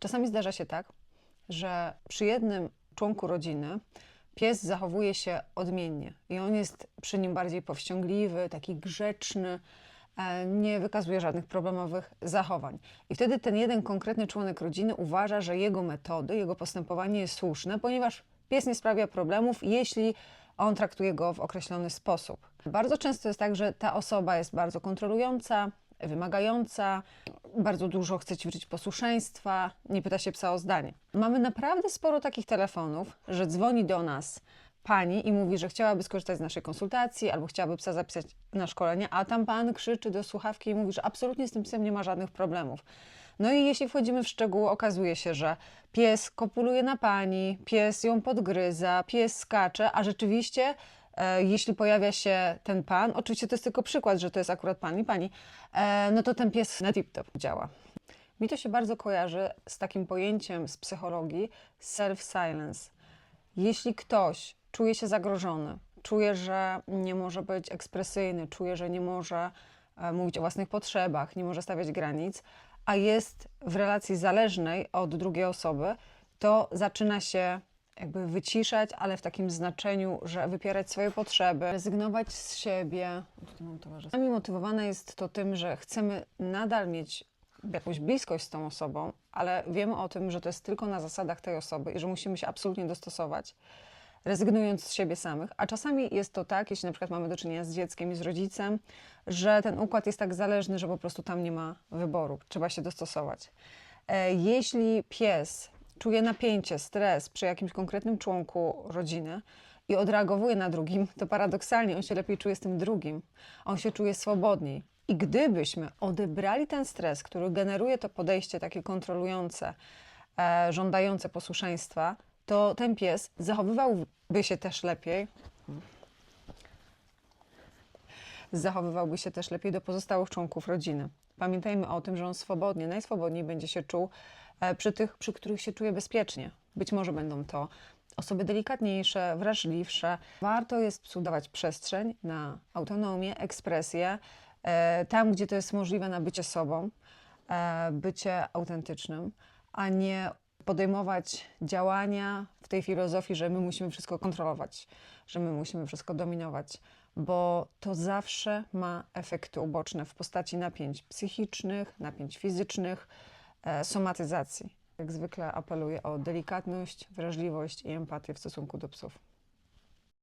Czasami zdarza się tak, że przy jednym członku rodziny pies zachowuje się odmiennie i on jest przy nim bardziej powściągliwy, taki grzeczny, e, nie wykazuje żadnych problemowych zachowań. I wtedy ten jeden konkretny członek rodziny uważa, że jego metody, jego postępowanie jest słuszne, ponieważ pies nie sprawia problemów, jeśli on traktuje go w określony sposób. Bardzo często jest tak, że ta osoba jest bardzo kontrolująca, wymagająca, bardzo dużo chce ćwiczyć posłuszeństwa, nie pyta się psa o zdanie. Mamy naprawdę sporo takich telefonów, że dzwoni do nas pani i mówi, że chciałaby skorzystać z naszej konsultacji albo chciałaby psa zapisać na szkolenie, a tam pan krzyczy do słuchawki i mówi, że absolutnie z tym psem nie ma żadnych problemów. No i jeśli wchodzimy w szczegóły, okazuje się, że pies kopuluje na pani, pies ją podgryza, pies skacze, a rzeczywiście jeśli pojawia się ten pan, oczywiście to jest tylko przykład, że to jest akurat pan i pani, e, no to ten pies na tip-top działa. Mi to się bardzo kojarzy z takim pojęciem z psychologii self-silence. Jeśli ktoś czuje się zagrożony, czuje, że nie może być ekspresyjny, czuje, że nie może e, mówić o własnych potrzebach, nie może stawiać granic, a jest w relacji zależnej od drugiej osoby, to zaczyna się jakby wyciszać, ale w takim znaczeniu, że wypierać swoje potrzeby, rezygnować z siebie. Czasami motywowane jest to tym, że chcemy nadal mieć jakąś bliskość z tą osobą, ale wiemy o tym, że to jest tylko na zasadach tej osoby i że musimy się absolutnie dostosować, rezygnując z siebie samych. A czasami jest to tak, jeśli na przykład mamy do czynienia z dzieckiem i z rodzicem, że ten układ jest tak zależny, że po prostu tam nie ma wyboru, trzeba się dostosować. E, Jeśli pies czuje napięcie, stres przy jakimś konkretnym członku rodziny i odreagowuje na drugim, to paradoksalnie on się lepiej czuje z tym drugim. On się czuje swobodniej. I gdybyśmy odebrali ten stres, który generuje to podejście takie kontrolujące, e, żądające posłuszeństwa, to ten pies zachowywałby się też lepiej. Zachowywałby się też lepiej do pozostałych członków rodziny. Pamiętajmy o tym, że on swobodnie, najswobodniej będzie się czuł e, przy tych, przy których się czuje bezpiecznie. Być może będą to osoby delikatniejsze, wrażliwsze. Warto jest psu dawać przestrzeń na autonomię, ekspresję, e, tam, gdzie to jest możliwe na bycie sobą, e, bycie autentycznym, a nie podejmować działania w tej filozofii, że my musimy wszystko kontrolować, że my musimy wszystko dominować, bo to zawsze ma efekty uboczne w postaci napięć psychicznych, napięć fizycznych, e, somatyzacji. Jak zwykle apeluję o delikatność, wrażliwość i empatię w stosunku do psów.